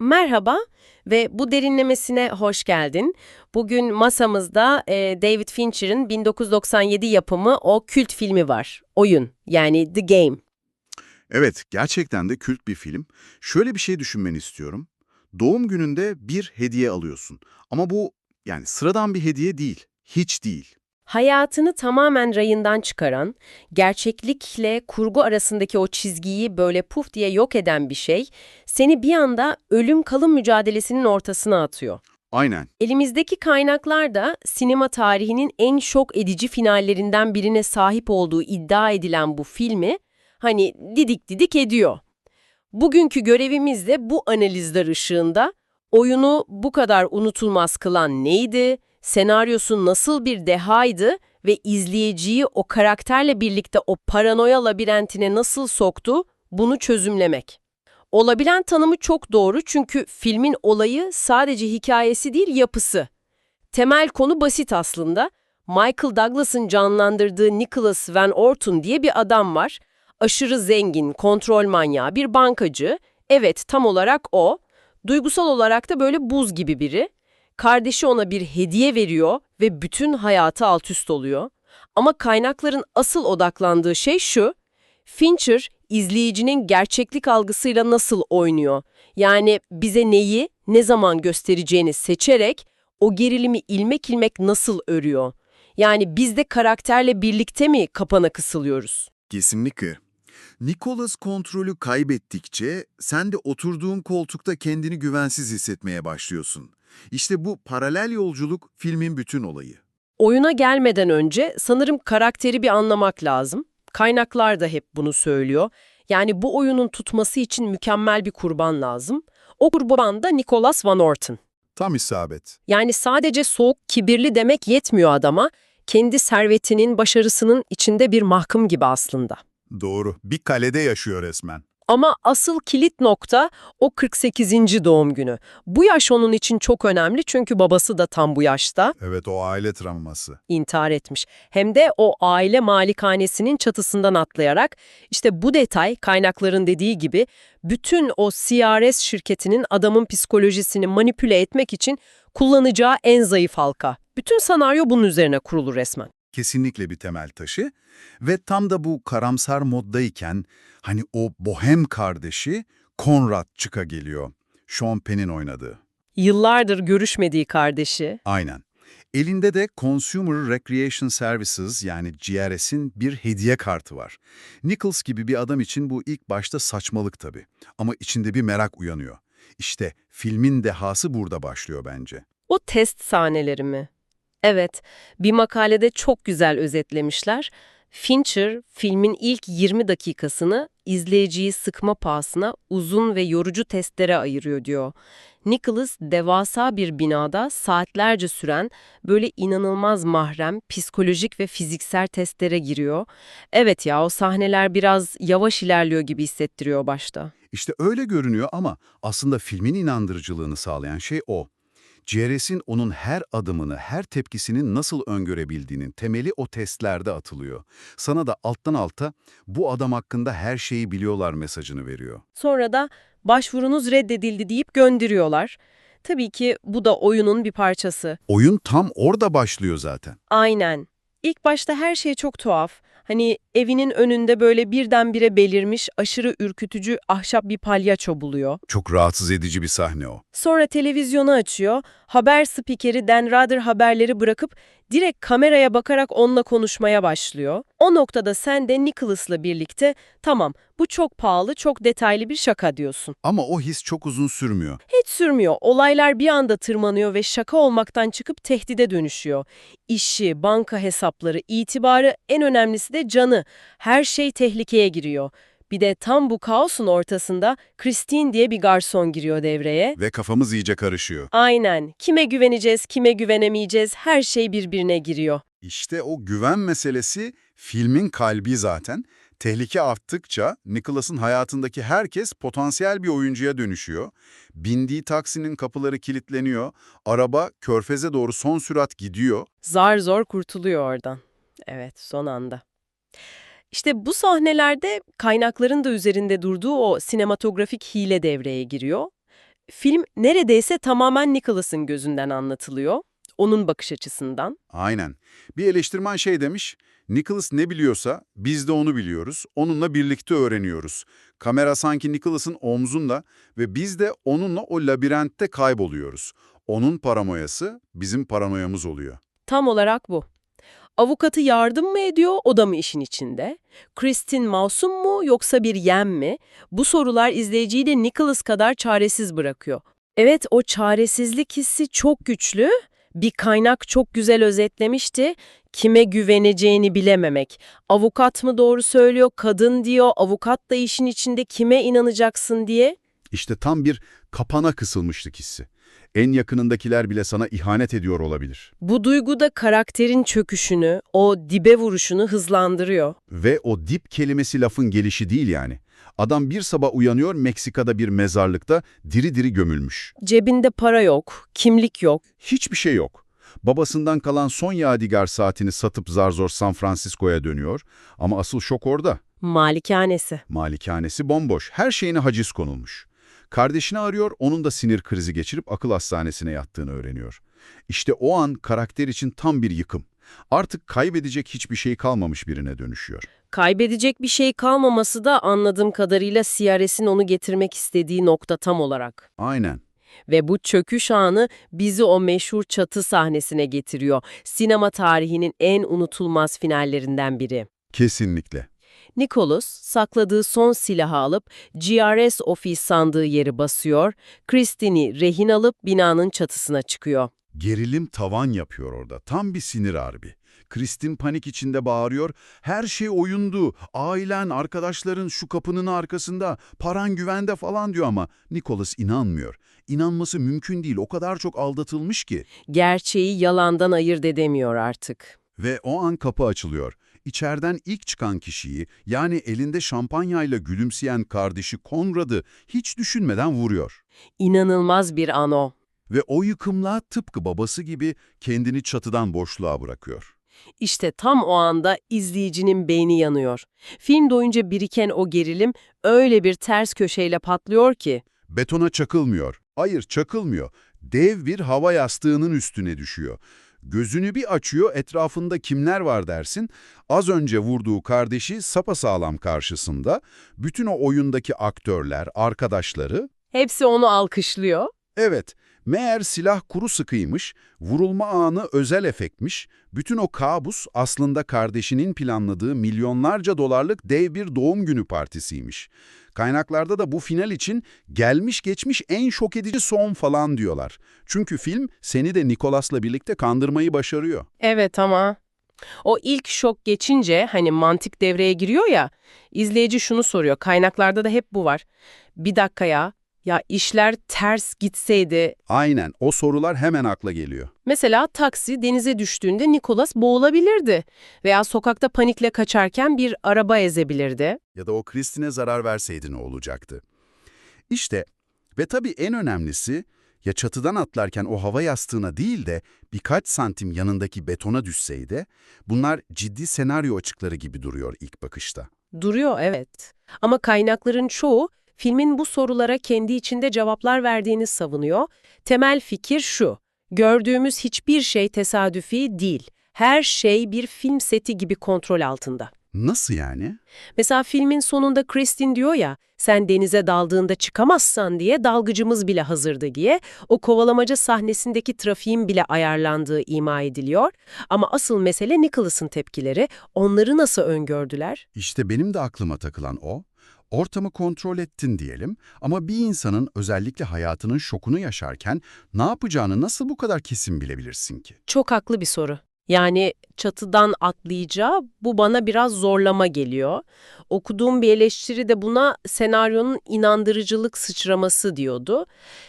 Merhaba ve bu derinlemesine hoş geldin. Bugün masamızda e, David Fincher'ın 1997 yapımı o kült filmi var. Oyun yani The Game. Evet, gerçekten de kült bir film. Şöyle bir şey düşünmeni istiyorum. Doğum gününde bir hediye alıyorsun. Ama bu yani sıradan bir hediye değil. Hiç değil. Hayatını tamamen rayından çıkaran, gerçeklikle kurgu arasındaki o çizgiyi böyle puf diye yok eden bir şey, seni bir anda ölüm kalım mücadelesinin ortasına atıyor. Aynen. Elimizdeki kaynaklar da sinema tarihinin en şok edici finallerinden birine sahip olduğu iddia edilen bu filmi hani didik didik ediyor. Bugünkü görevimiz de bu analizler ışığında oyunu bu kadar unutulmaz kılan neydi, senaryosu nasıl bir dehaydı ve izleyiciyi o karakterle birlikte o paranoya labirentine nasıl soktu bunu çözümlemek. Olabilen tanımı çok doğru çünkü filmin olayı sadece hikayesi değil yapısı. Temel konu basit aslında. Michael Douglas'ın canlandırdığı Nicholas Van Orton diye bir adam var. Aşırı zengin, kontrol manyağı bir bankacı. Evet tam olarak o. Duygusal olarak da böyle buz gibi biri. Kardeşi ona bir hediye veriyor ve bütün hayatı alt üst oluyor. Ama kaynakların asıl odaklandığı şey şu. Fincher izleyicinin gerçeklik algısıyla nasıl oynuyor? Yani bize neyi, ne zaman göstereceğini seçerek o gerilimi ilmek ilmek nasıl örüyor? Yani biz de karakterle birlikte mi kapana kısılıyoruz? Kesinlikle. Nicholas kontrolü kaybettikçe sen de oturduğun koltukta kendini güvensiz hissetmeye başlıyorsun. İşte bu paralel yolculuk filmin bütün olayı. Oyuna gelmeden önce sanırım karakteri bir anlamak lazım. Kaynaklar da hep bunu söylüyor. Yani bu oyunun tutması için mükemmel bir kurban lazım. O kurban da Nicholas Van Orton. Tam isabet. Yani sadece soğuk, kibirli demek yetmiyor adama. Kendi servetinin, başarısının içinde bir mahkum gibi aslında. Doğru. Bir kalede yaşıyor resmen. Ama asıl kilit nokta o 48. doğum günü. Bu yaş onun için çok önemli çünkü babası da tam bu yaşta Evet o aile travması. intihar etmiş. Hem de o aile malikanesinin çatısından atlayarak işte bu detay kaynakların dediği gibi bütün o CRS şirketinin adamın psikolojisini manipüle etmek için kullanacağı en zayıf halka. Bütün senaryo bunun üzerine kurulu resmen. Kesinlikle bir temel taşı ve tam da bu karamsar moddayken hani o bohem kardeşi Konrad çıka geliyor. Sean Penn'in oynadığı. Yıllardır görüşmediği kardeşi Aynen. Elinde de Consumer Recreation Services yani GRS'in bir hediye kartı var. Nichols gibi bir adam için bu ilk başta saçmalık tabii. Ama içinde bir merak uyanıyor. İşte filmin dehası burada başlıyor bence. O test sahneleri mi? Evet, bir makalede çok güzel özetlemişler. Fincher, filmin ilk 20 dakikasını izleyiciyi sıkma pahasına uzun ve yorucu testlere ayırıyor diyor. Nicholas, devasa bir binada saatlerce süren böyle inanılmaz mahrem, psikolojik ve fiziksel testlere giriyor. Evet ya, o sahneler biraz yavaş ilerliyor gibi hissettiriyor başta. İşte öyle görünüyor ama aslında filmin inandırıcılığını sağlayan şey o. GRS'in onun her adımını, her tepkisini nasıl öngörebildiğinin temeli o testlerde atılıyor. Sana da alttan alta bu adam hakkında her şeyi biliyorlar mesajını veriyor. Sonra da başvurunuz reddedildi deyip gönderiyorlar. Tabii ki bu da oyunun bir parçası. Oyun tam orada başlıyor zaten. Aynen. İlk başta her şey çok tuhaf. Hani evinin önünde böyle birdenbire belirmiş aşırı ürkütücü ahşap bir palyaço buluyor. Çok rahatsız edici bir sahne o. Sonra televizyonu açıyor, haber spikeri Dan Rather haberleri bırakıp direkt kameraya bakarak onunla konuşmaya başlıyor. O noktada sen de Nicholas'la birlikte tamam bu çok pahalı, çok detaylı bir şaka diyorsun. Ama o his çok uzun sürmüyor. Hiç sürmüyor. Olaylar bir anda tırmanıyor ve şaka olmaktan çıkıp tehdide dönüşüyor. İşi, banka hesapları, itibarı, en önemlisi de canı. Her şey tehlikeye giriyor. Bir de tam bu kaosun ortasında Christine diye bir garson giriyor devreye. Ve kafamız iyice karışıyor. Aynen. Kime güveneceğiz, kime güvenemeyeceğiz her şey birbirine giriyor. İşte o güven meselesi filmin kalbi zaten. Tehlike arttıkça Nicholas'ın hayatındaki herkes potansiyel bir oyuncuya dönüşüyor. Bindiği taksinin kapıları kilitleniyor, araba körfeze doğru son sürat gidiyor. Zar zor kurtuluyor oradan. Evet, son anda. İşte bu sahnelerde kaynakların da üzerinde durduğu o sinematografik hile devreye giriyor. film neredeyse tamamen Nicholas'ın gözünden anlatılıyor. Onun bakış açısından. Aynen. Bir eleştirmen şey demiş, Nicholas ne biliyorsa biz de onu biliyoruz, onunla birlikte öğreniyoruz. Kamera sanki Nicholas'ın omzunda ve biz de onunla o labirentte kayboluyoruz. Onun paranoyası bizim paranoyamız oluyor. Tam olarak bu. Avukatı yardım mı ediyor, o da mı işin içinde? Kristin masum mu yoksa bir yem mi? Bu sorular izleyiciyi de Nicholas kadar çaresiz bırakıyor. Evet, o çaresizlik hissi çok güçlü. Bir kaynak çok güzel özetlemişti. Kime güveneceğini bilememek. Avukat mı doğru söylüyor, kadın diyor, avukat da işin içinde kime inanacaksın diye. İşte tam bir kapana kısılmışlık hissi. En yakınındakiler bile sana ihanet ediyor olabilir. Bu duygu da karakterin çöküşünü, o dibe vuruşunu hızlandırıyor. Ve o dip kelimesi lafın gelişi değil yani. Adam bir sabah uyanıyor Meksika'da bir mezarlıkta diri diri gömülmüş. Cebinde para yok, kimlik yok. Hiçbir şey yok. Babasından kalan son yadigar saatini satıp zar zor San Francisco'ya dönüyor. Ama asıl şok orada. Malikanesi. Malikanesi bomboş, her şeyine haciz konulmuş. Kardeşini arıyor, onun da sinir krizi geçirip akıl hastanesine yattığını öğreniyor. İşte o an karakter için tam bir yıkım. Artık kaybedecek hiçbir şey kalmamış birine dönüşüyor. Kaybedecek bir şey kalmaması da anladığım kadarıyla CRS'in onu getirmek istediği nokta tam olarak. Aynen. Ve bu çöküş anı bizi o meşhur çatı sahnesine getiriyor. Sinema tarihinin en unutulmaz finallerinden biri. Kesinlikle. Nicholas sakladığı son silahı alıp GRS ofis sandığı yeri basıyor, Kristin'i rehin alıp binanın çatısına çıkıyor. Gerilim tavan yapıyor orada. Tam bir sinir harbi. Kristin panik içinde bağırıyor. Her şey oyundu. Ailen, arkadaşların şu kapının arkasında, paran güvende falan diyor ama Nicholas inanmıyor. İnanması mümkün değil. O kadar çok aldatılmış ki. Gerçeği yalandan ayırt edemiyor artık. Ve o an kapı açılıyor. İçeriden ilk çıkan kişiyi, yani elinde şampanyayla gülümseyen kardeşi Konrad'ı hiç düşünmeden vuruyor. İnanılmaz bir an o. Ve o yıkımla tıpkı babası gibi kendini çatıdan boşluğa bırakıyor. İşte tam o anda izleyicinin beyni yanıyor. Film boyunca biriken o gerilim öyle bir ters köşeyle patlıyor ki. Betona çakılmıyor. Hayır çakılmıyor. Dev bir hava yastığının üstüne düşüyor. Gözünü bir açıyor etrafında kimler var dersin. Az önce vurduğu kardeşi sapasağlam karşısında. Bütün o oyundaki aktörler, arkadaşları. Hepsi onu alkışlıyor. Evet, meğer silah kuru sıkıymış, vurulma anı özel efektmiş. Bütün o kabus aslında kardeşinin planladığı milyonlarca dolarlık dev bir doğum günü partisiymiş. Kaynaklarda da bu final için gelmiş geçmiş en şok edici son falan diyorlar. Çünkü film seni de Nicholas'la birlikte kandırmayı başarıyor. Evet ama o ilk şok geçince hani mantık devreye giriyor ya, izleyici şunu soruyor, kaynaklarda da hep bu var. Bir dakika ya, ya işler ters gitseydi, Aynen, o sorular hemen akla geliyor. mesela taksi denize düştüğünde Nicholas boğulabilirdi veya sokakta panikle kaçarken bir araba ezebilirdi. Ya da o Kristin'e zarar verseydi ne olacaktı? İşte ve tabii en önemlisi ya çatıdan atlarken o hava yastığına değil de birkaç santim yanındaki betona düşseydi bunlar ciddi senaryo açıkları gibi duruyor ilk bakışta. Duruyor evet. Ama kaynakların çoğu filmin bu sorulara kendi içinde cevaplar verdiğini savunuyor. Temel fikir şu. Gördüğümüz hiçbir şey tesadüfi değil. Her şey bir film seti gibi kontrol altında. Nasıl yani? Mesela filmin sonunda Kristin diyor ya, sen denize daldığında çıkamazsan diye dalgıcımız bile hazırdı diye, o kovalamaca sahnesindeki trafiğin bile ayarlandığı ima ediliyor. Ama asıl mesele Nicholas'ın tepkileri, onları nasıl öngördüler? İşte benim de aklıma takılan o. Ortamı kontrol ettin diyelim ama bir insanın özellikle hayatının şokunu yaşarken ne yapacağını nasıl bu kadar kesin bilebilirsin ki? Çok haklı bir soru. Yani çatıdan atlayacağı bu bana biraz zorlama geliyor. Okuduğum bir eleştiri de buna senaryonun inandırıcılık sıçraması diyordu.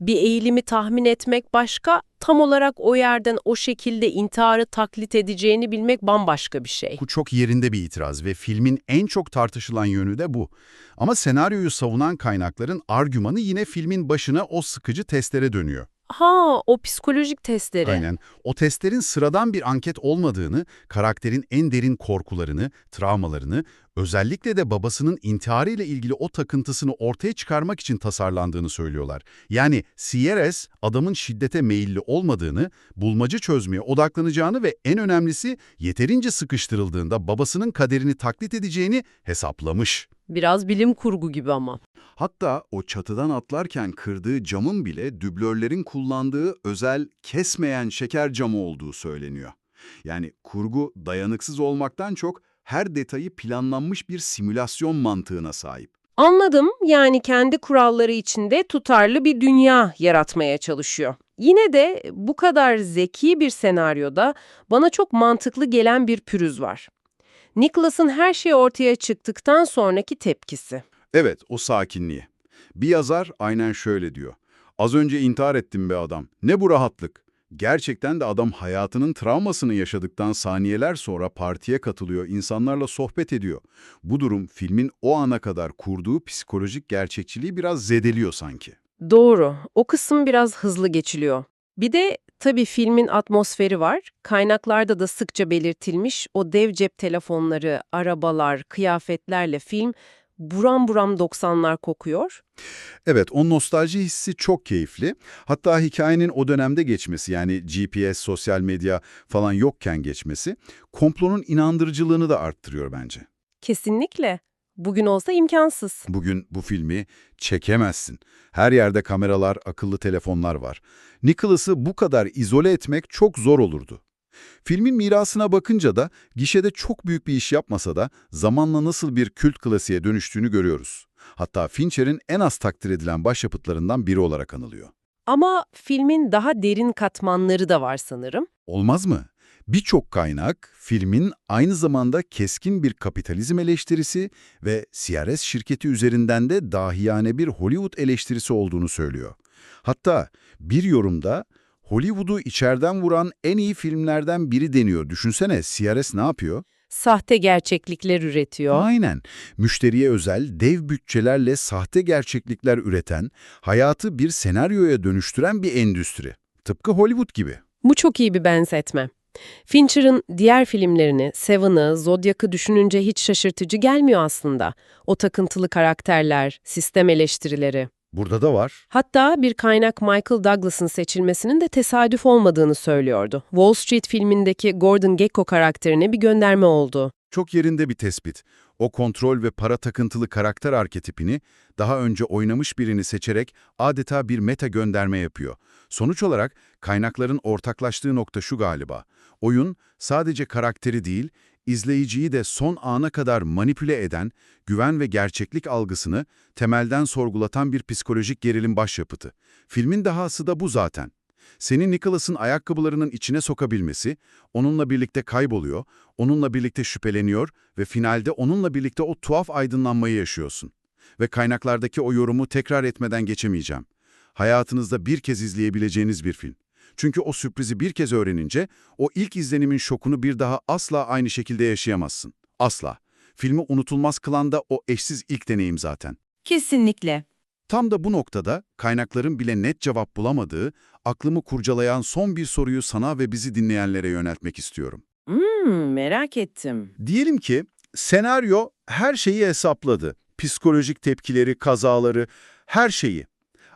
Bir eğilimi tahmin etmek başka, tam olarak o yerden o şekilde intiharı taklit edeceğini bilmek bambaşka bir şey. Bu çok yerinde bir itiraz ve filmin en çok tartışılan yönü de bu. Ama senaryoyu savunan kaynakların argümanı yine filmin başına o sıkıcı testlere dönüyor. Ha, o psikolojik testleri. Aynen. O testlerin sıradan bir anket olmadığını, karakterin en derin korkularını, travmalarını, özellikle de babasının intiharıyla ilgili o takıntısını ortaya çıkarmak için tasarlandığını söylüyorlar. Yani CRS, adamın şiddete meyilli olmadığını, bulmaca çözmeye odaklanacağını ve en önemlisi yeterince sıkıştırıldığında babasının kaderini taklit edeceğini hesaplamış. Biraz bilim kurgu gibi ama. Hatta o çatıdan atlarken kırdığı camın bile dublörlerin kullandığı özel kesmeyen şeker camı olduğu söyleniyor. Yani kurgu dayanıksız olmaktan çok her detayı planlanmış bir simülasyon mantığına sahip. Anladım. Yani kendi kuralları içinde tutarlı bir dünya yaratmaya çalışıyor. Yine de bu kadar zeki bir senaryoda bana çok mantıklı gelen bir pürüz var. Nicholas'ın her şey ortaya çıktıktan sonraki tepkisi. Evet, o sakinliği. Bir yazar aynen şöyle diyor. Az önce intihar ettim be adam. Ne bu rahatlık? Gerçekten de adam hayatının travmasını yaşadıktan saniyeler sonra partiye katılıyor, insanlarla sohbet ediyor. Bu durum filmin o ana kadar kurduğu psikolojik gerçekçiliği biraz zedeliyor sanki. Doğru. O kısım biraz hızlı geçiliyor. Bir de tabii filmin atmosferi var. Kaynaklarda da sıkça belirtilmiş o dev cep telefonları, arabalar, kıyafetlerle film buram buram 90'lar kokuyor. Evet, o nostalji hissi çok keyifli. Hatta hikayenin o dönemde geçmesi yani GPS, sosyal medya falan yokken geçmesi komplonun inandırıcılığını da arttırıyor bence. Kesinlikle. Bugün olsa imkansız. Bugün bu filmi çekemezsin. Her yerde kameralar, akıllı telefonlar var. Nicholas'ı bu kadar izole etmek çok zor olurdu. Filmin mirasına bakınca da gişede çok büyük bir iş yapmasa da zamanla nasıl bir kült klasiğe dönüştüğünü görüyoruz. Hatta Fincher'in en az takdir edilen başyapıtlarından biri olarak anılıyor. Ama filmin daha derin katmanları da var sanırım. Olmaz mı? Birçok kaynak filmin aynı zamanda keskin bir kapitalizm eleştirisi ve CRS şirketi üzerinden de dahiyane bir Hollywood eleştirisi olduğunu söylüyor. Hatta bir yorumda Hollywood'u içeriden vuran en iyi filmlerden biri deniyor. Düşünsene CRS ne yapıyor? Sahte gerçeklikler üretiyor. Aynen. Müşteriye özel dev bütçelerle sahte gerçeklikler üreten, hayatı bir senaryoya dönüştüren bir endüstri. Tıpkı Hollywood gibi. Bu çok iyi bir benzetme. Fincher'ın diğer filmlerini, Seven'ı, Zodiac'ı düşününce hiç şaşırtıcı gelmiyor aslında. O takıntılı karakterler, sistem eleştirileri. Burada da var. Hatta bir kaynak Michael Douglas'ın seçilmesinin de tesadüf olmadığını söylüyordu. Wall Street filmindeki Gordon Gekko karakterine bir gönderme oldu. Çok yerinde bir tespit. O kontrol ve para takıntılı karakter arketipini daha önce oynamış birini seçerek adeta bir meta gönderme yapıyor. Sonuç olarak kaynakların ortaklaştığı nokta şu galiba. Oyun sadece karakteri değil, izleyiciyi de son ana kadar manipüle eden, güven ve gerçeklik algısını temelden sorgulatan bir psikolojik gerilim başyapıtı. Filmin dahası da bu zaten. Seni Nicholas'ın ayakkabılarının içine sokabilmesi, onunla birlikte kayboluyor, onunla birlikte şüpheleniyor ve finalde onunla birlikte o tuhaf aydınlanmayı yaşıyorsun. Ve kaynaklardaki o yorumu tekrar etmeden geçemeyeceğim. Hayatınızda bir kez izleyebileceğiniz bir film. Çünkü o sürprizi bir kez öğrenince o ilk izlenimin şokunu bir daha asla aynı şekilde yaşayamazsın. Asla. Filmi unutulmaz kılan da o eşsiz ilk deneyim zaten. Kesinlikle. Tam da bu noktada kaynakların bile net cevap bulamadığı, aklımı kurcalayan son bir soruyu sana ve bizi dinleyenlere yöneltmek istiyorum. Hmm, merak ettim. Diyelim ki senaryo her şeyi hesapladı. Psikolojik tepkileri, kazaları, her şeyi.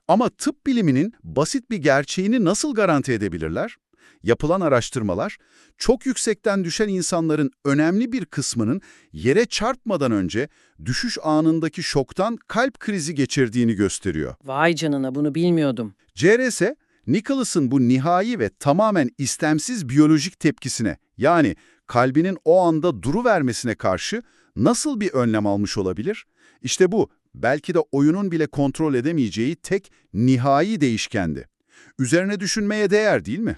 Ama tıp biliminin basit bir gerçeğini nasıl garanti edebilirler? Yapılan araştırmalar, çok yüksekten düşen insanların önemli bir kısmının yere çarpmadan önce düşüş anındaki şoktan kalp krizi geçirdiğini gösteriyor. Vay canına bunu bilmiyordum. CRS, Nicholas'ın bu nihai ve tamamen istemsiz biyolojik tepkisine, yani kalbinin o anda duru vermesine karşı nasıl bir önlem almış olabilir? İşte bu, belki de oyunun bile kontrol edemeyeceği tek nihai değişkendi. Üzerine düşünmeye değer değil mi?